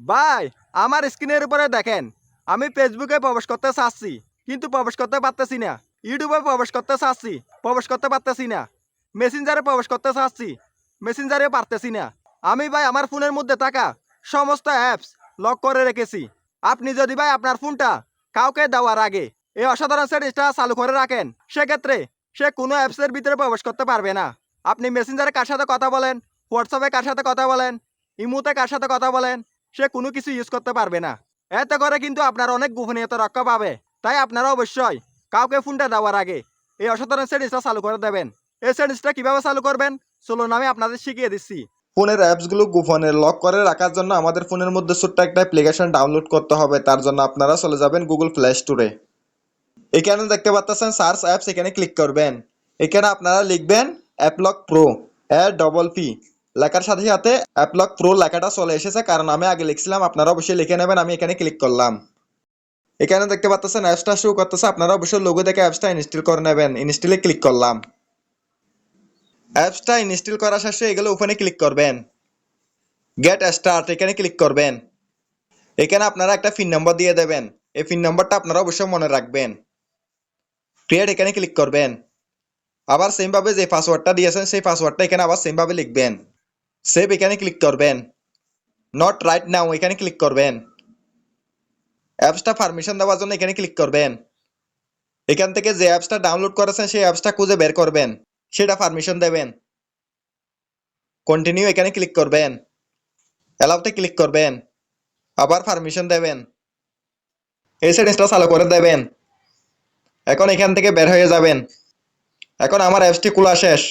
ভাই, আমার স্ক্রিনের উপরে দেখেন, আমি ফেসবুকে প্রবেশ করতে চাচ্ছি, কিন্তু প্রবেশ করতে পারতেছি না ইউটিউবে প্রবেশ করতে চাচ্ছি, প্রবেশ করতে পারতেছি না মেসেঞ্জারে প্রবেশ করতে চাচ্ছি মেসেঞ্জারে পারতেছি না। আমি ভাই, আমার ফোনের মধ্যে থাকা সমস্ত অ্যাপস লক করে রেখেছি। আপনি যদি ভাই আপনার ফোনটা কাউকে দেওয়ার আগে এই অসাধারণ সেটিংসটা চালু করে রাখেন, সেক্ষেত্রে সে কোনো অ্যাপসের ভিতরে প্রবেশ করতে পারবে না। আপনি মেসেঞ্জারে কার সাথে কথা বলেন হোয়াটসঅ্যাপে কার সাথে কথা বলেন ইমুতে কার সাথে কথা বলেন সে কোনো কিছু ইউজ করতে পারবে না। এতে করে কিন্তু আপনার অনেক গোপনীয়তা রক্ষা পাবে। তাই আপনারা অবশ্যই কাউকে ফোনটা দেওয়ার আগে এই অসাধারণ সেটিংসটা চালু করে দেবেন। এই সেটিংসটা কীভাবে চালু করবেন? চলুন আমি আপনাদের শিখিয়ে দিচ্ছি। ফোনের অ্যাপসগুলো গোপনে লক করে রাখার জন্য আমাদের ফোনের মধ্যে ছোট্ট একটা অ্যাপ্লিকেশন ডাউনলোড করতে হবে। তার জন্য আপনারা চলে যাবেন গুগল প্লে স্টোরে এখানে দেখতে পাচ্ছেন সার্চ অ্যাপস এখানে ক্লিক করবেন। এখানে আপনারা লিখবেন অ্যাপলক প্রো এ ডবল পি লেখার সাথে সাথে অ্যাপলক প্রো লেখাটা চলে এসেছে, কারণ আমি আগে লিখছিলাম, আপনারা অবশ্যই লিখে নেবেন, আমি এখানে ক্লিক করলাম। এখানে দেখতে পাচ্ছেন অ্যাপসটা শুরু করতেছে, আপনারা অবশ্যই লোগো দেখে অ্যাপসটা ইনস্টল করে নেবেন ইনস্টলে ক্লিক করলাম। অ্যাপসটা ইনস্টল করা শেষে এগুলো ওখানে ক্লিক করবেন। গেট স্টার্ট এখানে ক্লিক করবেন। এখানে আপনারা একটা পিন নম্বর দিয়ে দেবেন, এই পিন নম্বরটা আপনারা অবশ্যই মনে রাখবেন। ক্রিয়েট এখানে ক্লিক করবেন। আবার সেম ভাবে যে পাসওয়ার্ডটা দিয়েছেন, সেই পাসওয়ার্ডটা এখানে আবার সেম ভাবে লিখবেন। সেভ এখানে ক্লিক করবেন নট রাইট নাও এখানে ক্লিক করবেন অ্যাপসটা পারমিশন দেওয়ার জন্য এখানে ক্লিক করবেন এখান থেকে যে অ্যাপসটা ডাউনলোড করেছেন, সেই অ্যাপসটা খুঁজে বের করবেন। সেটা পারমিশন দেবেন। কন্টিনিউ এখানে ক্লিক করবেন অ্যালাউতে ক্লিক করবেন আবার পারমিশন দেবেন। এই সেটিংসটা চালু করে দেবেন। এখন এখান থেকে বের হয়ে যাবেন। এখন আমার অ্যাপসটি খোলা শেষ।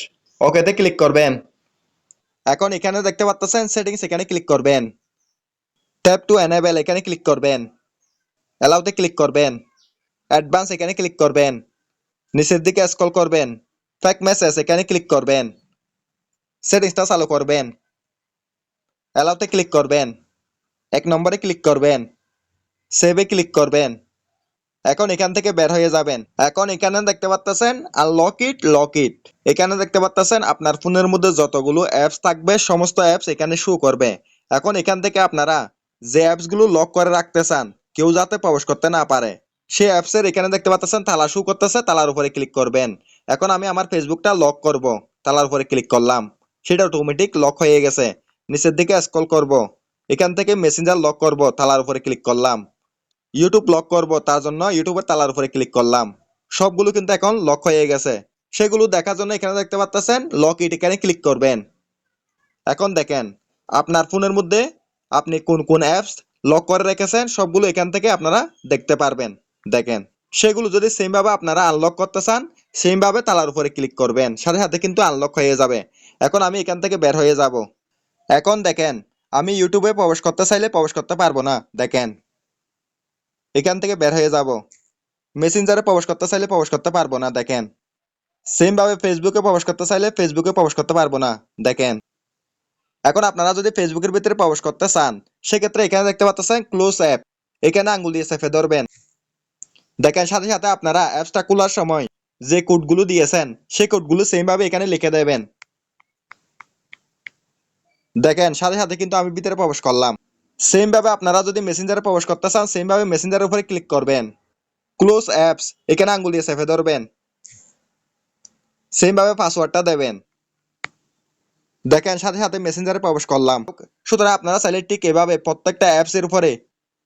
ওকেতে ক্লিক করবেন এখন এখানে দেখতে পাচ্ছেন সেটিংস এখানে ক্লিক করবেন। ট্যাপ টু এনেবেল এখানে ক্লিক করবেন। অ্যালাউতে ক্লিক করবেন। অ্যাডভান্স এখানে ক্লিক করবেন। নিচের দিকে স্ক্রল করবেন। ফ্যাক মেসেজ এখানে ক্লিক করবেন। সেটিংসটা চালু করবেন। অ্যালাউতে ক্লিক করবেন। এক নম্বরে ক্লিক করবেন। সেভে ক্লিক করবেন। এখন এখান থেকে বের হয়ে যাবেন। এখন এখানে দেখতে পাচ্ছেন আনলক ইট লক ইট এখানে দেখতে পাচ্ছেন আপনার ফোনের মধ্যে যতগুলো অ্যাপস থাকবে, সমস্ত অ্যাপস এখানে শো করবে। এখন এখান থেকে আপনারা যে অ্যাপসগুলো লক করে রাখতে চান, কেউ যাতে প্রবেশ করতে না পারে সেই অ্যাপসের এখানে দেখতে পাচ্ছেন তালা শো করতেছে, তালার উপরে ক্লিক করবেন। এখন আমি আমার ফেসবুকটা লক করব, তালার উপরে ক্লিক করলাম। সেটা অটোমেটিক লক হয়ে গেছে। নিচের দিকে স্ক্রল করব। এখান থেকে মেসেঞ্জার লক করব, তালার উপরে ক্লিক করলাম। ইউটিউব লক করব, তার জন্য ইউটিউবের তালার উপরে ক্লিক করলাম। সবগুলো কিন্তু এখন লক হয়ে গেছে। সেগুলো দেখার জন্য এখানে দেখতে পাচ্ছেন লক এখানে ক্লিক করবেন। এখন দেখেন, আপনার ফোনের মধ্যে আপনি কোন কোন অ্যাপস লক করে রেখেছেন, সবগুলো এখান থেকে আপনারা দেখতে পারবেন। দেখেন, সেগুলো যদি সেম ভাবে আপনারা আনলক করতে চান সেম ভাবে তালার উপরে ক্লিক করবেন। সাথে সাথে কিন্তু আনলক হয়ে যাবে। এখন আমি এখান থেকে বের হয়ে যাব। এখন দেখেন, আমি ইউটিউবে প্রবেশ করতে চাইলে প্রবেশ করতে পারব না। দেখেন এখান থেকে বের হয়ে যাব। মেসেঞ্জারে প্রবেশ করতে চাইলে প্রবেশ করতে পারব না, দেখেন। সেম ভাবে ফেসবুকে প্রবেশ করতে চাইলে ফেসবুকে প্রবেশ করতে পারব না, দেখেন। এখন আপনারা যদি ফেসবুকের ভিতরে প্রবেশ করতে চান, সেক্ষেত্রে এখানে দেখতে পাচ্ছেন ক্লোজ অ্যাপ এখানে আঙ্গুল দিয়ে চেপে ধরবেন। দেখেন, সাথে সাথে আপনারা অ্যাপসটা খোলার সময় যে কোডগুলো দিয়েছেন, সেই কোডগুলো সেম ভাবে এখানে লিখে দেবেন। দেখেন, সাথে সাথে কিন্তু আমি ভিতরে প্রবেশ করলাম। সেম ভাবে আপনারা যদি মেসেঞ্জারে প্রবেশ করতে চান সেম ভাবে মেসেঞ্জারের উপরে ক্লিক করবেন। ক্লোজ অ্যাপস এখানে আঙ্গুল দিয়ে চেপে ধরবেন। সেম ভাবে পাসওয়ার্ডটা দেবেন। দেখেন, সাথে সাথে মেসেঞ্জারে প্রবেশ করলাম। সুতরাং আপনারা চাইলে ঠিক এভাবে প্রত্যেকটা অ্যাপস এর উপরে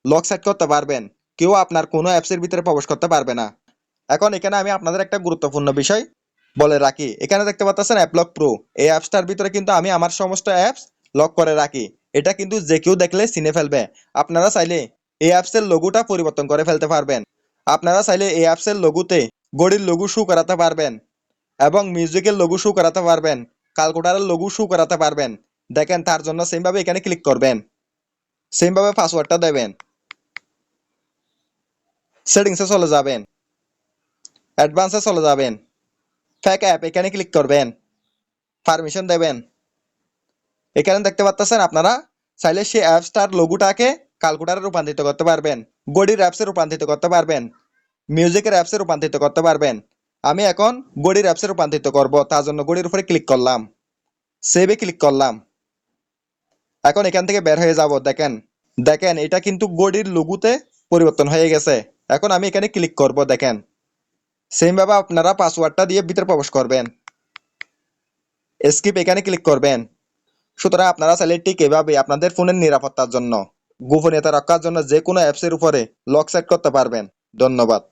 লক সেট করতে পারবেন। কেউ আপনার কোনো অ্যাপস এর ভিতরে প্রবেশ করতে পারবে না। এখন এখানে আমি আপনাদের একটা গুরুত্বপূর্ণ বিষয় বলে রাখি। এখানে দেখতে পাচ্ছেন অ্যাপলক প্রো এই অ্যাপসটার ভিতরে কিন্তু আমি আমার সমস্ত অ্যাপস লক করে রাখি। এটা কিন্তু যে কেউ দেখলে চিনে ফেলবে। আপনারা চাইলে এই অ্যাপসের লোগোটা পরিবর্তন করে ফেলতে পারবেন। আপনারা চাইলে এই অ্যাপসের লোগোতে গড়ির লোগো শু করাতে পারবেন এবং মিউজিকের লোগো শু করাতে পারবেন ক্যালকুলেটারের লোগো শু করাতে পারবেন। দেখেন, তার জন্য সেমভাবে এখানে ক্লিক করবেন। সেমভাবে পাসওয়ার্ডটা দেবেন। সেটিংসে চলে যাবেন। অ্যাডভান্সে চলে যাবেন। ফ্যাক অ্যাপ এখানে ক্লিক করবেন। পারমিশন দেবেন। এখানে দেখতে পাচ্ছেন আপনারা, চাইলে সেই অ্যাপসটার লোগোটাকে ক্যালকুলেটারে রূপান্তরিত করতে পারবেন গড়ির অ্যাপসে রূপান্তরিত করতে পারবেন মিউজিকের অ্যাপসে রূপান্তরিত করতে পারবেন। আমি এখন গড়ির অ্যাপসে রূপান্তরিত করব, তার জন্য গড়ির উপরে ক্লিক করলাম সেভে ক্লিক করলাম। এখন এখান থেকে বের হয়ে যাব, দেখেন দেখেন, এটা কিন্তু গড়ির লুগুতে পরিবর্তন হয়ে গেছে। এখন আমি এখানে ক্লিক করব, দেখেন সেম ভাবে আপনারা পাসওয়ার্ডটা দিয়ে ভিতরে প্রবেশ করবেন। স্কিপ এখানে ক্লিক করবেন। সুতরাং আপনারা চাইলে ঠিক আপনাদের ফোনের নিরাপত্তার জন্য, গোপনীয়তা রক্ষার জন্য যে কোনো অ্যাপসের উপরে লক সেট করতে পারবেন। ধন্যবাদ।